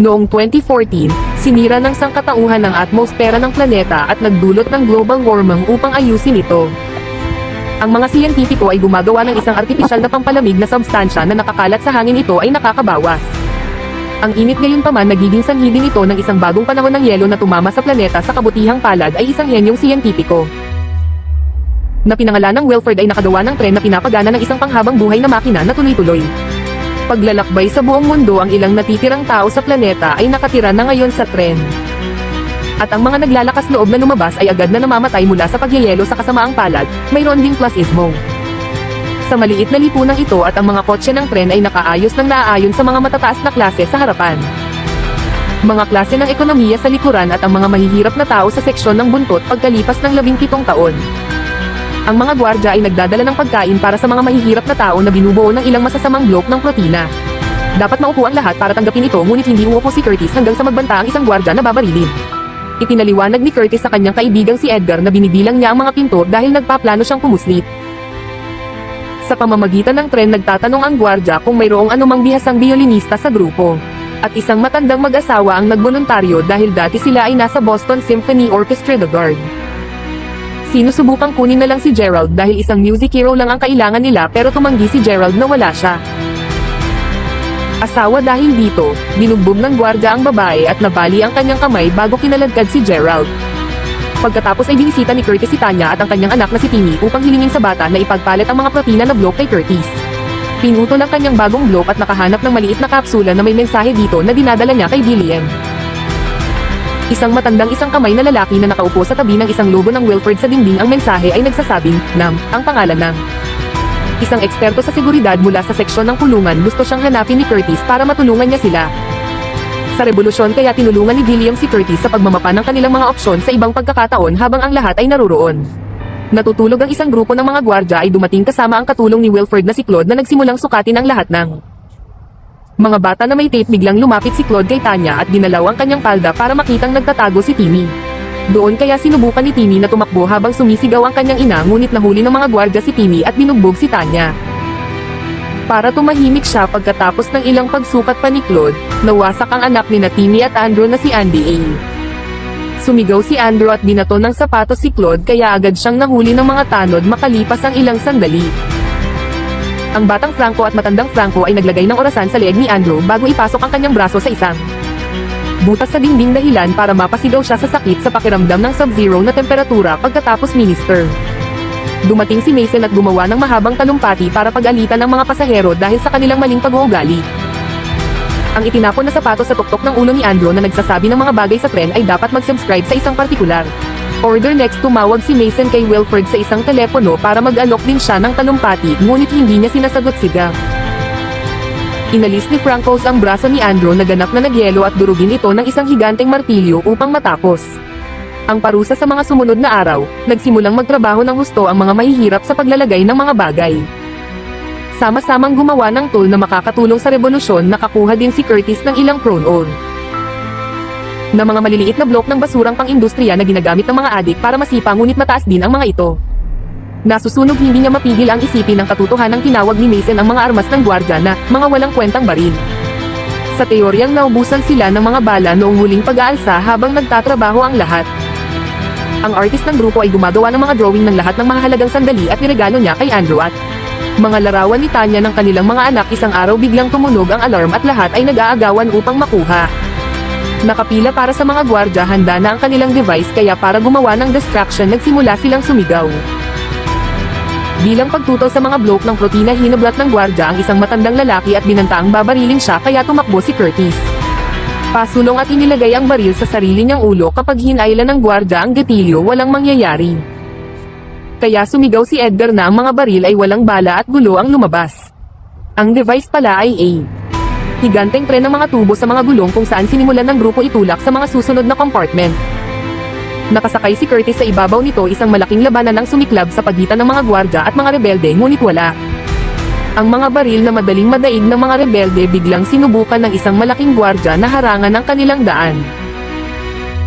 Noong 2014, sinira ng sangkatauhan ng atmosfera ng planeta at nagdulot ng global warming upang ayusin ito. Ang mga siyentipiko ay gumagawa ng isang artipisyal na pampalamig na substansya na nakakalat sa hangin ito ay nakakabawas. Ang init ngayon pa man nagiging sanhi din ito ng isang bagong panahon ng yelo na tumama sa planeta sa kabutihang palad ay isang henyong siyentipiko. Na pinangalan ng Wilford ay nakagawa ng tren na pinapagana ng isang panghabang buhay na makina na tuloy-tuloy. Paglalakbay sa buong mundo ang ilang natitirang tao sa planeta ay nakatira na ngayon sa tren. At ang mga naglalakas loob na lumabas ay agad na namamatay mula sa pagyayelo sa kasamaang palad, mayroon ding plasismo. Sa maliit na lipunang ito at ang mga kotse ng tren ay nakaayos ng naaayon sa mga matataas na klase sa harapan. Mga klase ng ekonomiya sa likuran at ang mga mahihirap na tao sa seksyon ng buntot pagkalipas ng labing taon. Ang mga gwardya ay nagdadala ng pagkain para sa mga mahihirap na tao na binubuo ng ilang masasamang blok ng protina. Dapat maupo ang lahat para tanggapin ito ngunit hindi uupo si Curtis hanggang sa magbanta ang isang gwardya na babarilin. Ipinaliwanag ni Curtis sa kanyang kaibigang si Edgar na binibilang niya ang mga pinto dahil nagpaplano siyang pumuslit. Sa pamamagitan ng tren nagtatanong ang gwardya kung mayroong anumang bihasang biolinista sa grupo. At isang matandang mag-asawa ang nagboluntaryo dahil dati sila ay nasa Boston Symphony Orchestra The Guard. Sinusubukang kunin na lang si Gerald dahil isang music hero lang ang kailangan nila pero tumanggi si Gerald na wala siya. Asawa dahil dito, binugbog ng gwardya ang babae at nabali ang kanyang kamay bago kinaladkad si Gerald. Pagkatapos ay binisita ni Curtis si Tanya at ang kanyang anak na si Timmy upang hilingin sa bata na ipagpalit ang mga protina na blok kay Curtis. Pinutol ang kanyang bagong blok at nakahanap ng maliit na kapsula na may mensahe dito na dinadala niya kay Gillian. Isang matandang isang kamay na lalaki na nakaupo sa tabi ng isang logo ng Wilford sa dingding ang mensahe ay nagsasabing, Nam, ang pangalan ng. Isang eksperto sa seguridad mula sa seksyon ng kulungan gusto siyang hanapin ni Curtis para matulungan niya sila. Sa revolusyon kaya tinulungan ni Gilliam si Curtis sa pagmamapa ng kanilang mga opsyon sa ibang pagkakataon habang ang lahat ay naruroon. Natutulog ang isang grupo ng mga gwardya ay dumating kasama ang katulong ni Wilford na si Claude na nagsimulang sukatin ang lahat ng mga bata na may tape biglang lumapit si Claude kay Tanya at ginalaw ang kanyang palda para makitang nagtatago si Timmy. Doon kaya sinubukan ni Timmy na tumakbo habang sumisigaw ang kanyang ina ngunit nahuli ng mga gwardya si Timmy at binugbog si Tanya. Para tumahimik siya pagkatapos ng ilang pagsukat pa ni Claude, nawasak ang anak ni Timmy at Andrew na si Andy A. Sumigaw si Andrew at binato ng sapatos si Claude kaya agad siyang nahuli ng mga tanod makalipas ang ilang sandali. Ang batang Franco at matandang Franco ay naglagay ng orasan sa leeg ni Andrew bago ipasok ang kanyang braso sa isang butas sa dingding dahilan para mapasigaw siya sa sakit sa pakiramdam ng sub-zero na temperatura pagkatapos minister. Dumating si Mason at gumawa ng mahabang talumpati para pag-alitan ng mga pasahero dahil sa kanilang maling pag-uugali. Ang itinapon na sapatos sa tuktok ng ulo ni Andrew na nagsasabi ng mga bagay sa tren ay dapat mag-subscribe sa isang partikular. Order next tumawag si Mason kay Wilford sa isang telepono para mag-alok din siya ng talumpati ngunit hindi niya sinasagot si Gav. Inalis ni Francos ang braso ni Andrew na ganap na nagyelo at durugin ito ng isang higanteng martilyo upang matapos. Ang parusa sa mga sumunod na araw, nagsimulang magtrabaho ng husto ang mga mahihirap sa paglalagay ng mga bagay. Sama-samang gumawa ng tool na makakatulong sa revolusyon nakakuha din si Curtis ng ilang prone-on na mga maliliit na blok ng basurang pang-industriya na ginagamit ng mga adik para masipa ngunit mataas din ang mga ito. Nasusunog hindi niya mapigil ang isipin ng katotohanan ng tinawag ni Mason ang mga armas ng gwardya na mga walang kwentang baril. Sa teoryang naubusan sila ng mga bala noong huling pag-aalsa habang nagtatrabaho ang lahat. Ang artist ng grupo ay gumagawa ng mga drawing ng lahat ng mahalagang sandali at niregalo niya kay Andrew at mga larawan ni Tanya ng kanilang mga anak isang araw biglang tumunog ang alarm at lahat ay nag-aagawan upang makuha. Nakapila para sa mga gwardya handa na ang kanilang device kaya para gumawa ng distraction nagsimula silang sumigaw. Bilang pagtutol sa mga blok ng protina hinablat ng gwardya ang isang matandang lalaki at binantaang babarilin siya kaya tumakbo si Curtis. Pasulong at inilagay ang baril sa sarili niyang ulo kapag hinailan ng gwardya ang gatilyo walang mangyayari. Kaya sumigaw si Edgar na ang mga baril ay walang bala at gulo ang lumabas. Ang device pala ay A. Higanteng tren ng mga tubo sa mga gulong kung saan sinimulan ng grupo itulak sa mga susunod na compartment. Nakasakay si Curtis sa ibabaw nito isang malaking labanan ng sumiklab sa pagitan ng mga gwardya at mga rebelde ngunit wala. Ang mga baril na madaling madaig ng mga rebelde biglang sinubukan ng isang malaking gwardya na harangan ng kanilang daan.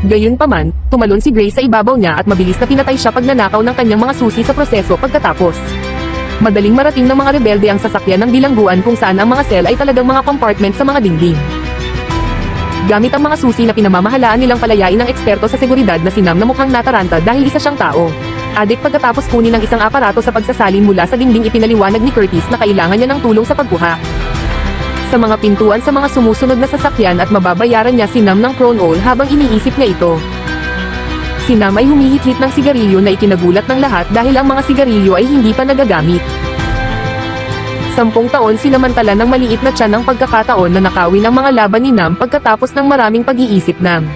Gayunpaman, tumalon si Grace sa ibabaw niya at mabilis na pinatay siya pag nanakaw ng kanyang mga susi sa proseso pagkatapos. Madaling marating ng mga rebelde ang sasakyan ng bilangguan kung saan ang mga cell ay talagang mga compartment sa mga dingding. Gamit ang mga susi na pinamamahalaan nilang palayain ng eksperto sa seguridad na sinam na mukhang nataranta dahil isa siyang tao. Adik pagkatapos kunin ng isang aparato sa pagsasalin mula sa dingding ipinaliwanag ni Curtis na kailangan niya ng tulong sa pagkuha. Sa mga pintuan sa mga sumusunod na sasakyan at mababayaran niya si Nam ng Crown All habang iniisip niya ito. Si Nam ay humihit-hit ng sigarilyo na ikinagulat ng lahat dahil ang mga sigarilyo ay hindi pa nagagamit. Sampung taon sinamantala ng maliit na tiyan ng pagkakataon na nakawin ang mga laban ni Nam pagkatapos ng maraming pag-iisip Nam.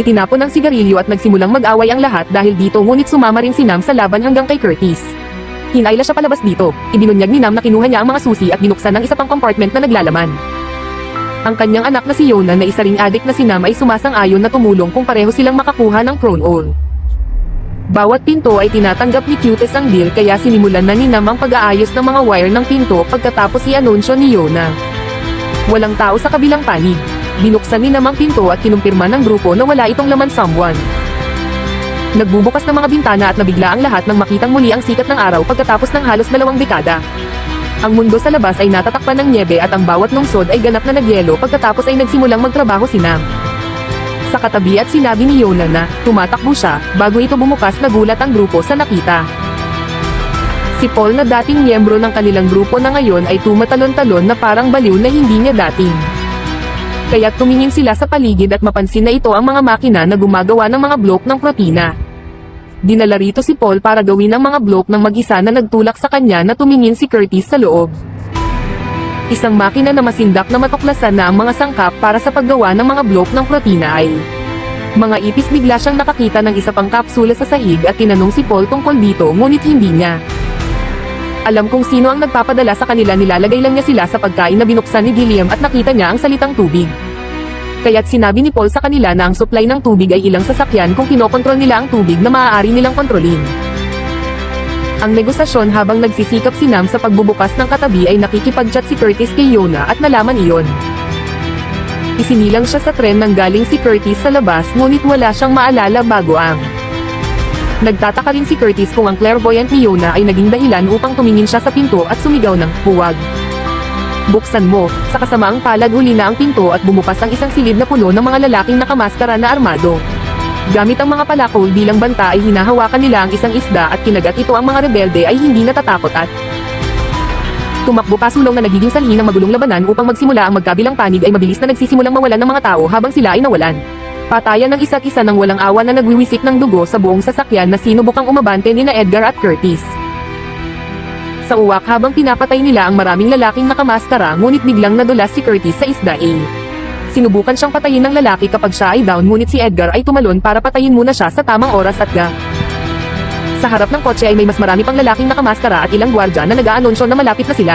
Itinapon ang sigarilyo at nagsimulang mag-away ang lahat dahil dito ngunit sumama rin si Nam sa laban hanggang kay Curtis. Hinayla siya palabas dito, ibinunyag ni Nam na kinuha niya ang mga susi at binuksan ang isa pang compartment na naglalaman. Ang kanyang anak na si Yona na isa ring adik na si Nam ay sumasang-ayon na tumulong kung pareho silang makakuha ng Crown All. Bawat pinto ay tinatanggap ni Cutes ang deal kaya sinimulan na ni Nam ang pag-aayos ng mga wire ng pinto pagkatapos i-anunsyo ni Yona. Walang tao sa kabilang panig. Binuksan ni Nam ang pinto at kinumpirma ng grupo na wala itong laman someone. Nagbubukas ng mga bintana at nabigla ang lahat nang makitang muli ang sikat ng araw pagkatapos ng halos dalawang dekada. Ang mundo sa labas ay natatakpan ng niebe at ang bawat lungsod ay ganap na nagyelo pagkatapos ay nagsimulang magtrabaho si Nam. Sa katabi at sinabi ni Yona na, tumatakbo siya, bago ito bumukas nagulat ang grupo sa nakita. Si Paul na dating miyembro ng kanilang grupo na ngayon ay tumatalon-talon na parang baliw na hindi niya dating. Kaya tumingin sila sa paligid at mapansin na ito ang mga makina na gumagawa ng mga blok ng protina. Dinala rito si Paul para gawin ang mga blok ng mag-isa na nagtulak sa kanya na tumingin si Curtis sa loob. Isang makina na masindak na matuklasan na ang mga sangkap para sa paggawa ng mga blok ng protina ay mga ipis bigla siyang nakakita ng isa pang kapsula sa sahig at tinanong si Paul tungkol dito ngunit hindi niya. Alam kung sino ang nagpapadala sa kanila nilalagay lang niya sila sa pagkain na binuksan ni Gilliam at nakita niya ang salitang tubig. Kaya't sinabi ni Paul sa kanila na ang supply ng tubig ay ilang sasakyan kung kinokontrol nila ang tubig na maaari nilang kontrolin. Ang negosasyon habang nagsisikap si Nam sa pagbubukas ng katabi ay nakikipag-chat si Curtis kay Yona at nalaman iyon. Isinilang siya sa tren nang galing si Curtis sa labas ngunit wala siyang maalala bago ang Nagtataka rin si Curtis kung ang clairvoyant ni Yona ay naging dahilan upang tumingin siya sa pinto at sumigaw ng, huwag. Buksan mo, sa kasamaang palad huli na ang pinto at bumukas ang isang silid na puno ng mga lalaking nakamaskara na armado. Gamit ang mga palakol bilang banta ay hinahawakan nila ang isang isda at kinagat ito ang mga rebelde ay hindi natatakot at Tumakbo pasulong na nagiging sanhi ng magulong labanan upang magsimula ang magkabilang panig ay mabilis na nagsisimulang mawalan ng mga tao habang sila ay nawalan. Patayan ng isa't isa ng walang awa na nagwiwisik ng dugo sa buong sasakyan na sinubukang umabante ni na Edgar at Curtis. Sa uwak habang pinapatay nila ang maraming lalaking nakamaskara ngunit biglang nadulas si Curtis sa isda A. Sinubukan siyang patayin ng lalaki kapag siya ay down ngunit si Edgar ay tumalon para patayin muna siya sa tamang oras at ga. Sa harap ng kotse ay may mas marami pang lalaking nakamaskara at ilang gwardya na nag-aanonsyo na malapit na sila.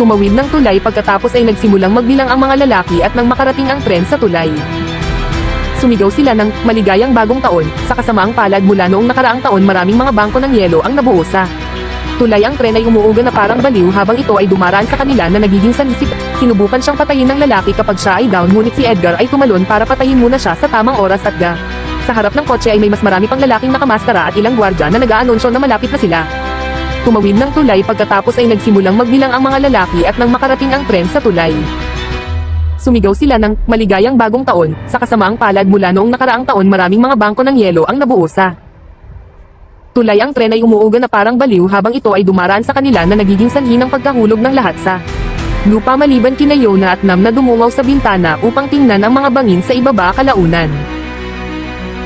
Tumawid ng tulay pagkatapos ay nagsimulang magbilang ang mga lalaki at nang makarating ang tren sa tulay. Sumigaw sila ng maligayang bagong taon, sa kasamaang palad mula noong nakaraang taon maraming mga bangko ng yelo ang nabuo sa tulay ang tren ay umuuga na parang baliw habang ito ay dumaraan sa kanila na nagiging sanisip. Sinubukan siyang patayin ng lalaki kapag siya ay down ngunit si Edgar ay tumalon para patayin muna siya sa tamang oras at ga. Sa harap ng kotse ay may mas marami pang lalaking nakamaskara at ilang gwardya na nag-aanonsyo na malapit na sila. Tumawid ng tulay pagkatapos ay nagsimulang magbilang ang mga lalaki at nang makarating ang tren sa tulay. Sumigaw sila ng maligayang bagong taon, sa kasamaang palad mula noong nakaraang taon maraming mga bangko ng yelo ang nabuo sa tulay ang tren ay umuuga na parang baliw habang ito ay dumaraan sa kanila na nagiging sanhi ng pagkahulog ng lahat sa lupa maliban kina Yona at Nam na dumungaw sa bintana upang tingnan ang mga bangin sa ibaba kalaunan.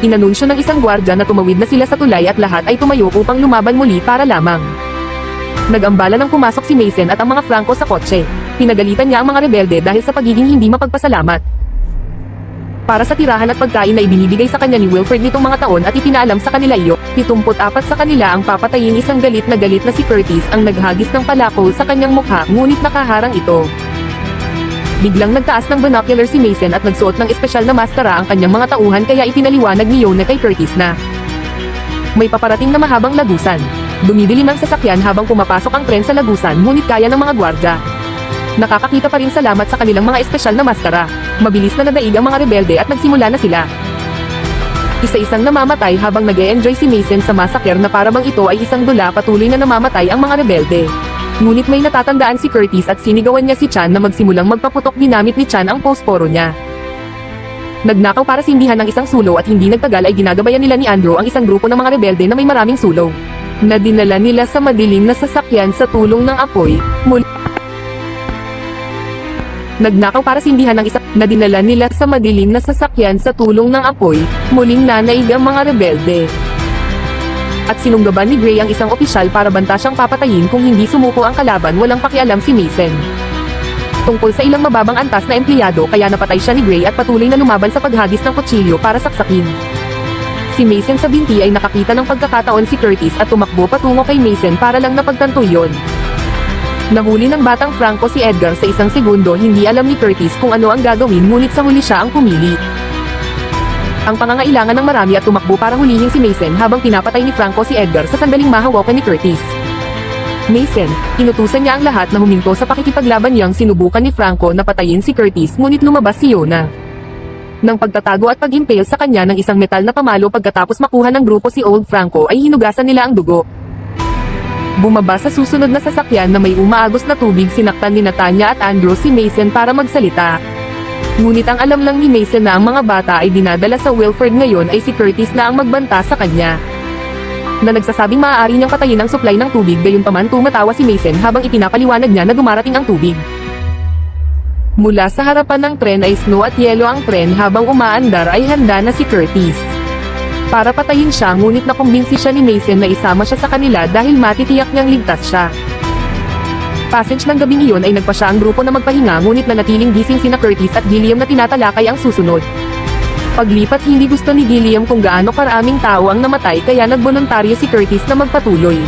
Inanunsyo ng isang gwardya na tumawid na sila sa tulay at lahat ay tumayo upang lumaban muli para lamang. Nagambala nang pumasok si Mason at ang mga Franco sa kotse. Pinagalitan niya ang mga rebelde dahil sa pagiging hindi mapagpasalamat. Para sa tirahan at pagkain na ibinibigay sa kanya ni Wilfred nitong mga taon at ipinaalam sa kanila iyo, 74 sa kanila ang papatayin isang galit na galit na si Curtis ang naghagis ng palakol sa kanyang mukha ngunit nakaharang ito. Biglang nagtaas ng binocular si Mason at nagsuot ng espesyal na maskara ang kanyang mga tauhan kaya ipinaliwanag ni Yona kay Curtis na may paparating na mahabang lagusan. Dumidilim ang sasakyan habang pumapasok ang tren sa lagusan ngunit kaya ng mga gwardya. Nakakakita pa rin salamat sa kanilang mga espesyal na maskara. Mabilis na nadaig ang mga rebelde at nagsimula na sila. Isa-isang namamatay habang nag enjoy si Mason sa massacre na parabang ito ay isang dula patuloy na namamatay ang mga rebelde. Ngunit may natatandaan si Curtis at sinigawan niya si Chan na magsimulang magpaputok ginamit ni Chan ang posporo niya. Nagnakaw para sindihan ng isang sulo at hindi nagtagal ay ginagabayan nila ni Andrew ang isang grupo ng mga rebelde na may maraming sulo. Na dinala nila sa madilim na sasakyan sa tulong ng apoy, muli Nagnakaw para sindihan ng isang na dinala nila sa madilim na sasakyan sa tulong ng apoy, muling nanaig ang mga rebelde. At sinunggaban ni Gray ang isang opisyal para banta siyang papatayin kung hindi sumuko ang kalaban walang pakialam si Mason. Tungkol sa ilang mababang antas na empleyado kaya napatay siya ni Gray at patuloy na lumaban sa paghagis ng kutsilyo para saksakin. Si Mason sa binti ay nakakita ng pagkakataon si Curtis at tumakbo patungo kay Mason para lang napagtanto yon. Nahuli ng batang Franco si Edgar sa isang segundo hindi alam ni Curtis kung ano ang gagawin ngunit sa huli siya ang pumili. Ang pangangailangan ng marami at tumakbo para hulihin si Mason habang pinapatay ni Franco si Edgar sa sandaling mahawakan ni Curtis. Mason, inutusan niya ang lahat na huminto sa pakikipaglaban niyang sinubukan ni Franco na patayin si Curtis ngunit lumabas si Yona. Nang pagtatago at pag-impale sa kanya ng isang metal na pamalo pagkatapos makuha ng grupo si Old Franco ay hinugasan nila ang dugo. Bumaba sa susunod na sasakyan na may umaagos na tubig sinaktan ni Natanya at Andrew si Mason para magsalita. Ngunit ang alam lang ni Mason na ang mga bata ay dinadala sa Wilfred ngayon ay si Curtis na ang magbanta sa kanya na nagsasabing maaari niyang patayin ang supply ng tubig gayunpaman tumatawa si Mason habang ipinapaliwanag niya na dumarating ang tubig. Mula sa harapan ng tren ay snow at yelo ang tren habang umaandar ay handa na si Curtis. Para patayin siya ngunit nakumbinsi siya ni Mason na isama siya sa kanila dahil matitiyak niyang ligtas siya. Passage ng gabing iyon ay nagpa siya ang grupo na magpahinga ngunit nanatiling gising sina Curtis at Gilliam na tinatalakay ang susunod. Paglipat hindi gusto ni Gilliam kung gaano karaming tao ang namatay kaya nagboluntaryo si Curtis na magpatuloy.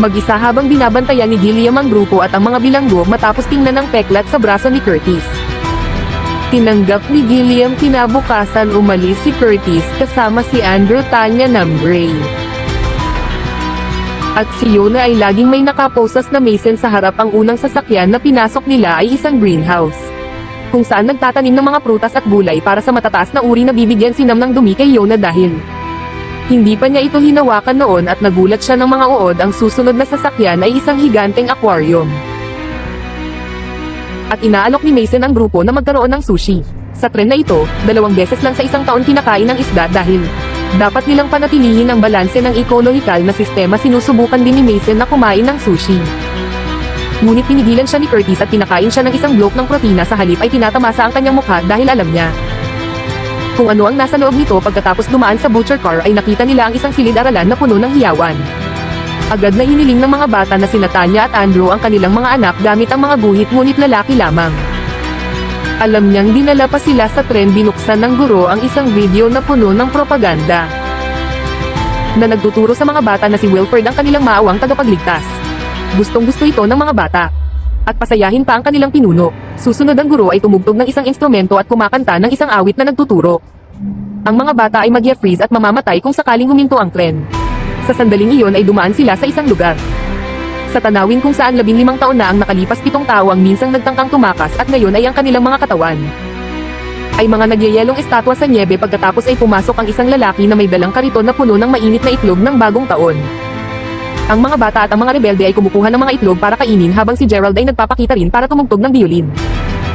Mag-isa habang binabantayan ni Gilliam ang grupo at ang mga bilanggo matapos tingnan ng peklat sa braso ni Curtis. Tinanggap ni Gilliam kinabukasan umalis si Curtis kasama si Andrew Tanya Nambray. At si Yona ay laging may nakaposas na mason sa harap ang unang sasakyan na pinasok nila ay isang greenhouse kung saan nagtatanim ng mga prutas at gulay para sa matataas na uri na bibigyan sinam ng dumi kay Yona dahil hindi pa niya ito hinawakan noon at nagulat siya ng mga uod ang susunod na sasakyan ay isang higanteng aquarium. At inaalok ni Mason ang grupo na magkaroon ng sushi. Sa tren na ito, dalawang beses lang sa isang taon kinakain ng isda dahil dapat nilang panatilihin ang balanse ng ekologikal na sistema sinusubukan din ni Mason na kumain ng sushi. Ngunit pinigilan siya ni Curtis at pinakain siya ng isang bloke ng protina sa halip ay tinatamasa ang kanyang mukha dahil alam niya. Kung ano ang nasa loob nito pagkatapos dumaan sa butcher car ay nakita nila ang isang silid-aralan na puno ng hiyawan. Agad na hiniling ng mga bata na sina Tanya at Andrew ang kanilang mga anak gamit ang mga guhit ngunit lalaki lamang. Alam niyang dinala pa sila sa tren binuksan ng guro ang isang video na puno ng propaganda. Na nagtuturo sa mga bata na si Wilfred ang kanilang maawang tagapagligtas. Gustong gusto ito ng mga bata. At pasayahin pa ang kanilang pinuno. Susunod ang guro ay tumugtog ng isang instrumento at kumakanta ng isang awit na nagtuturo. Ang mga bata ay mag freeze at mamamatay kung sakaling huminto ang tren. Sa sandaling iyon ay dumaan sila sa isang lugar. Sa tanawin kung saan labing limang taon na ang nakalipas pitong tao ang minsang nagtangkang tumakas at ngayon ay ang kanilang mga katawan. Ay mga nagyayelong estatwa sa niebe pagkatapos ay pumasok ang isang lalaki na may dalang kariton na puno ng mainit na itlog ng bagong taon. Ang mga bata at ang mga rebelde ay kumukuha ng mga itlog para kainin habang si Gerald ay nagpapakita rin para tumugtog ng violin.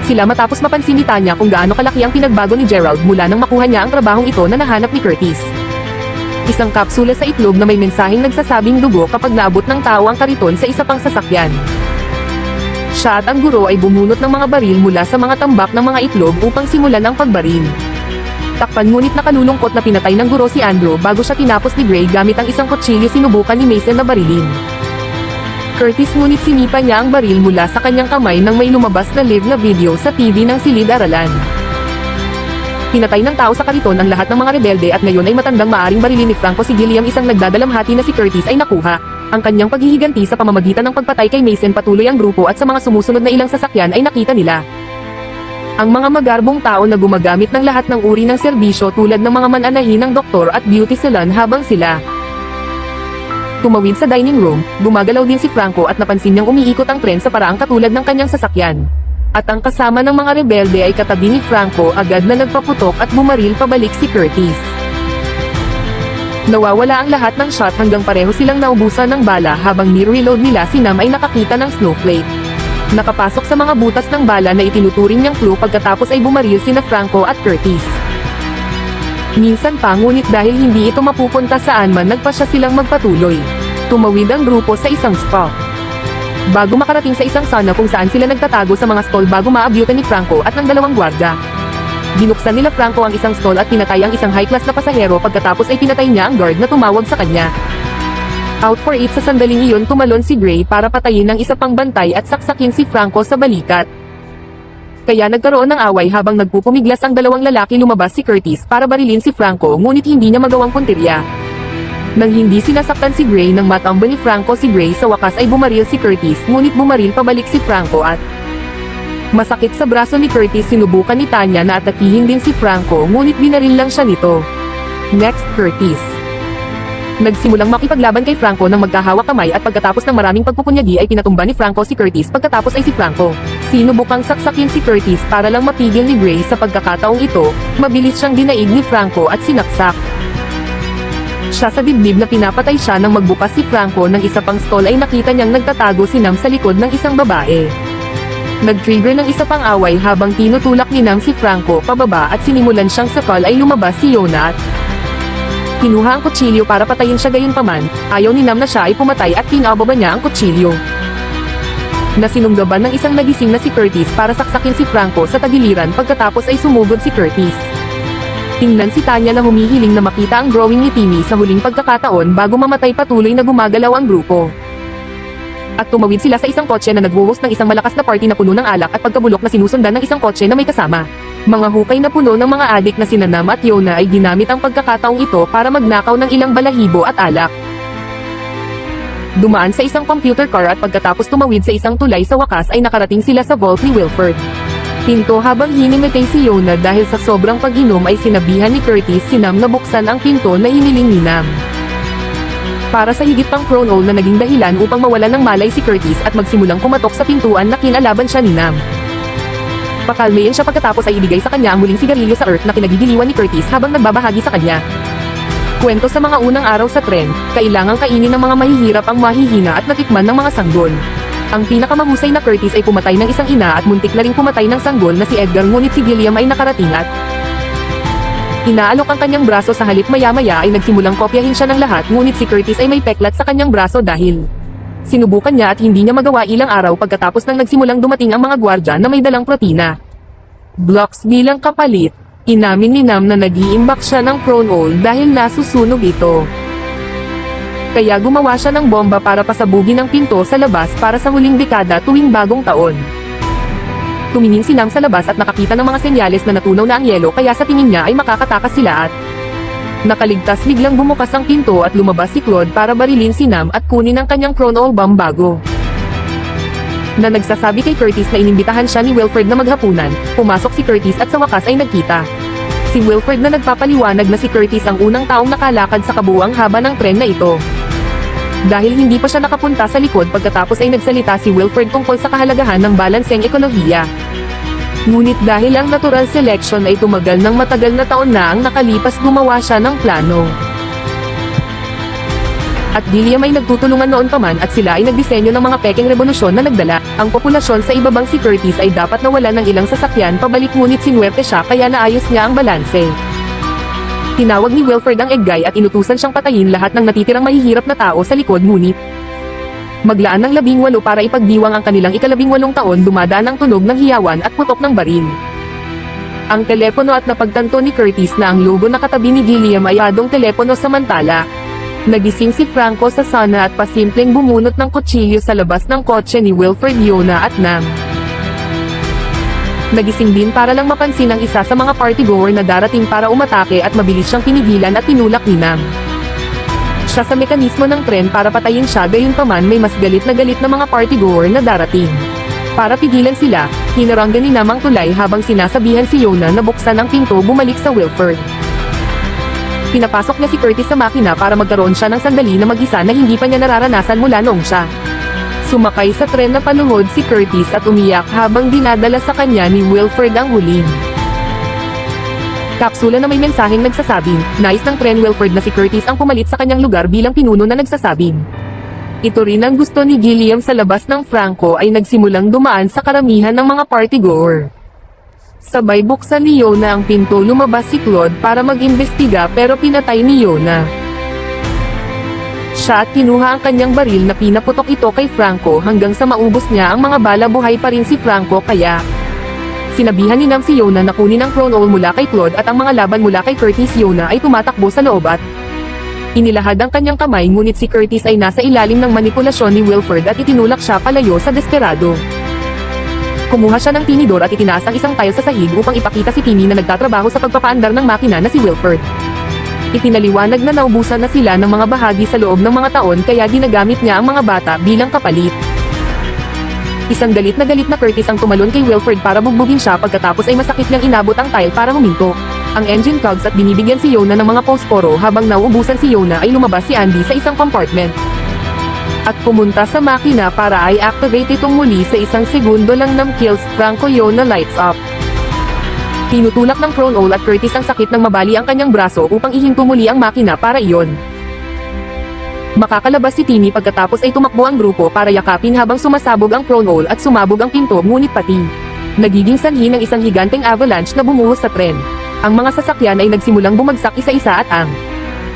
Sila matapos mapansin ni Tanya kung gaano kalaki ang pinagbago ni Gerald mula nang makuha niya ang trabahong ito na nahanap ni Curtis. Isang kapsula sa itlog na may mensaheng nagsasabing dugo kapag naabot ng tao ang kariton sa isa pang sasakyan. Siya ang guro ay bumunot ng mga baril mula sa mga tambak ng mga itlog upang simulan ang pagbaril. Takpan ngunit nakalulungkot na pinatay ng guro si Andrew bago siya tinapos ni Gray gamit ang isang kutsilyo sinubukan ni Mason na barilin. Curtis ngunit sinipa niya ang baril mula sa kanyang kamay nang may lumabas na live na video sa TV ng silid-aralan. Pinatay ng tao sa kariton ang lahat ng mga rebelde at ngayon ay matandang maaring barilin ni Franco si Gilliam isang nagdadalamhati na si Curtis ay nakuha. Ang kanyang paghihiganti sa pamamagitan ng pagpatay kay Mason patuloy ang grupo at sa mga sumusunod na ilang sasakyan ay nakita nila. Ang mga magarbong tao na gumagamit ng lahat ng uri ng serbisyo tulad ng mga mananahin ng doktor at beauty salon habang sila tumawid sa dining room, gumagalaw din si Franco at napansin niyang umiikot ang tren sa paraang katulad ng kanyang sasakyan. At ang kasama ng mga rebelde ay katabi ni Franco agad na nagpaputok at bumaril pabalik si Curtis. Nawawala ang lahat ng shot hanggang pareho silang naubusan ng bala habang ni-reload nila si Nam ay nakakita ng snowflake. Nakapasok sa mga butas ng bala na itinuturing niyang clue pagkatapos ay bumaril sina Franco at Curtis. Minsan pa ngunit dahil hindi ito mapupunta saan man nagpasya silang magpatuloy. Tumawid ang grupo sa isang spa. Bago makarating sa isang sauna kung saan sila nagtatago sa mga stall bago maabyutan ni Franco at ng dalawang gwardya. Binuksan nila Franco ang isang stall at pinatay ang isang high-class na pasahero pagkatapos ay pinatay niya ang guard na tumawag sa kanya. Out for it sa sandaling iyon tumalon si Gray para patayin ng isa pang bantay at saksakin si Franco sa balikat. Kaya nagkaroon ng away habang nagpupumiglas ang dalawang lalaki lumabas si Curtis para barilin si Franco ngunit hindi niya magawang puntirya. Nang hindi sinasaktan si Gray nang matamba ni Franco si Gray sa wakas ay bumaril si Curtis ngunit bumaril pabalik si Franco at Masakit sa braso ni Curtis sinubukan ni Tanya na atakihin din si Franco ngunit binaril lang siya nito. Next Curtis Nagsimulang makipaglaban kay Franco nang magkahawak kamay at pagkatapos ng maraming pagpupunyagi ay pinatumba ni Franco si Curtis pagkatapos ay si Franco. Sinubukang saksakin si Curtis para lang mapigil ni Gray sa pagkakataong ito, mabilis siyang dinaig ni Franco at sinaksak. Siya sa dibdib na pinapatay siya nang magbukas si Franco ng isa pang stall ay nakita niyang nagtatago si Nam sa likod ng isang babae. Nag-trigger ng isa pang away habang tinutulak ni Nam si Franco pababa at sinimulan siyang sakal ay lumabas si Yona at Kinuha ang kutsilyo para patayin siya gayunpaman, ayaw ni Nam na siya ay pumatay at pinababa niya ang kutsilyo. Nasinunggaban ng isang nagising na si Curtis para saksakin si Franco sa tagiliran pagkatapos ay sumugod si Curtis. Tingnan si Tanya na humihiling na makita ang drawing ni Timmy sa huling pagkakataon bago mamatay patuloy na gumagalaw ang grupo. At tumawid sila sa isang kotse na nagwuhos ng isang malakas na party na puno ng alak at pagkabulok na sinusundan ng isang kotse na may kasama. Mga hukay na puno ng mga adik na sina Nam at Yona ay ginamit ang pagkakataong ito para magnakaw ng ilang balahibo at alak. Dumaan sa isang computer car at pagkatapos tumawid sa isang tulay sa wakas ay nakarating sila sa vault ni Wilford. Pinto habang hinimitay si Yona dahil sa sobrang pag-inom ay sinabihan ni Curtis si Nam na buksan ang pinto na hiniling ni Nam. Para sa higit pang prone na naging dahilan upang mawalan ng malay si Curtis at magsimulang kumatok sa pintuan na kinalaban siya ni Nam. Pakalmayin siya pagkatapos ay ibigay sa kanya ang muling sigarilyo sa Earth na kinagigiliwan ni Curtis habang nagbabahagi sa kanya. Kwento sa mga unang araw sa tren, kailangang kainin ng mga mahihirap ang mahihina at natikman ng mga sanggol. Ang pinakamahusay na Curtis ay pumatay ng isang ina at muntik na ring pumatay ng sanggol na si Edgar ngunit si William ay nakarating at Inaalok ang kanyang braso sa halip maya-maya ay nagsimulang kopyahin siya ng lahat ngunit si Curtis ay may peklat sa kanyang braso dahil Sinubukan niya at hindi niya magawa ilang araw pagkatapos nang nagsimulang dumating ang mga gwardya na may dalang protina. Blocks bilang kapalit, inamin ni Nam na nag-iimbak siya ng prone dahil nasusunog ito. Kaya gumawa siya ng bomba para pasabugin ang pinto sa labas para sa huling dekada tuwing bagong taon. Tumingin si Nam sa labas at nakakita ng mga senyales na natunaw na ang yelo kaya sa tingin niya ay makakatakas sila at Nakaligtas biglang bumukas ang pinto at lumabas si Claude para barilin si Nam at kunin ang kanyang chrono bomb bago. Na nagsasabi kay Curtis na inimbitahan siya ni Wilfred na maghapunan, pumasok si Curtis at sa wakas ay nagkita. Si Wilfred na nagpapaliwanag na si Curtis ang unang taong nakalakad sa kabuang haba ng tren na ito. Dahil hindi pa siya nakapunta sa likod pagkatapos ay nagsalita si Wilfred tungkol sa kahalagahan ng balanseng ekolohiya. Ngunit dahil ang natural selection ay tumagal ng matagal na taon na ang nakalipas gumawa siya ng plano. At William ay nagtutulungan noon pa man at sila ay nagdisenyo ng mga peking revolusyon na nagdala. Ang populasyon sa ibabang si Curtis ay dapat nawala ng ilang sasakyan pabalik ngunit sinuwerte siya kaya naayos niya ang balanse. Tinawag ni Wilfred ang egg guy at inutusan siyang patayin lahat ng natitirang mahihirap na tao sa likod ngunit maglaan ng labing walo para ipagdiwang ang kanilang ikalabing walong taon dumadaan ang tunog ng hiyawan at putok ng baril. Ang telepono at napagtanto ni Curtis na ang logo na katabi ni Gilliam ay adong telepono samantala. Nagising si Franco sa sana at pasimpleng bumunot ng kutsilyo sa labas ng kotse ni Wilfred Yona at Nam. Nagising din para lang mapansin ang isa sa mga partygoer na darating para umatake at mabilis siyang pinigilan at tinulak ni Nam siya sa mekanismo ng tren para patayin siya gayunpaman may mas galit na galit na mga partygoer na darating. Para pigilan sila, hinaranggan ni Namang tulay habang sinasabihan si Yona na buksan ang pinto bumalik sa Wilford. Pinapasok niya si Curtis sa makina para magkaroon siya ng sandali na mag-isa na hindi pa niya nararanasan mula noong siya. Sumakay sa tren na paluhod si Curtis at umiyak habang dinadala sa kanya ni Wilford ang huling. Kapsula na may mensaheng nagsasabing, nais ng tren Wilford na si Curtis ang pumalit sa kanyang lugar bilang pinuno na nagsasabing. Ito rin ang gusto ni Gilliam sa labas ng Franco ay nagsimulang dumaan sa karamihan ng mga partygoer. Sabay buksan ni Yona ang pinto lumabas si Claude para mag-imbestiga pero pinatay ni Yona. Siya at kinuha ang kanyang baril na pinaputok ito kay Franco hanggang sa maubos niya ang mga bala buhay pa rin si Franco kaya Sinabihan ni Nam Yona na kunin ang Chrome Owl mula kay Claude at ang mga laban mula kay Curtis Yona ay tumatakbo sa loob at Inilahad ang kanyang kamay ngunit si Curtis ay nasa ilalim ng manipulasyon ni Wilford at itinulak siya palayo sa desperado. Kumuha siya ng tinidor at itinaas ang isang tile sa sahig upang ipakita si Timmy na nagtatrabaho sa pagpapaandar ng makina na si Wilford. Ipinaliwanag na naubusan na sila ng mga bahagi sa loob ng mga taon kaya ginagamit niya ang mga bata bilang kapalit. Isang galit na galit na Curtis ang tumalon kay Wilford para bugbugin siya pagkatapos ay masakit niyang inabot ang tile para huminto. Ang engine cogs at binibigyan si Yona ng mga posporo habang nauubusan si Yona ay lumabas si Andy sa isang compartment. At pumunta sa makina para ay activate itong muli sa isang segundo lang ng kills Franco Yona lights up. Tinutulak ng Prone Owl at Curtis ang sakit ng mabali ang kanyang braso upang ihinto muli ang makina para iyon. Makakalabas si Timmy pagkatapos ay tumakbo ang grupo para yakapin habang sumasabog ang hole at sumabog ang pinto ngunit pati. Nagiging sanhi ng isang higanteng avalanche na bumuhos sa tren. Ang mga sasakyan ay nagsimulang bumagsak isa-isa at ang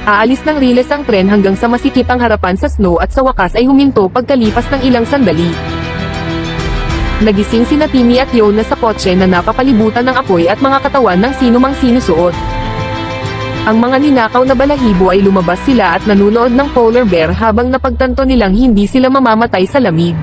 Aalis ng riles ang tren hanggang sa masikip ang harapan sa snow at sa wakas ay huminto pagkalipas ng ilang sandali. Nagising sina Timmy at Yona sa kotse na napapalibutan ng apoy at mga katawan ng sino mang sinusuot. Ang mga ninakaw na balahibo ay lumabas sila at nanunood ng polar bear habang napagtanto nilang hindi sila mamamatay sa lamig.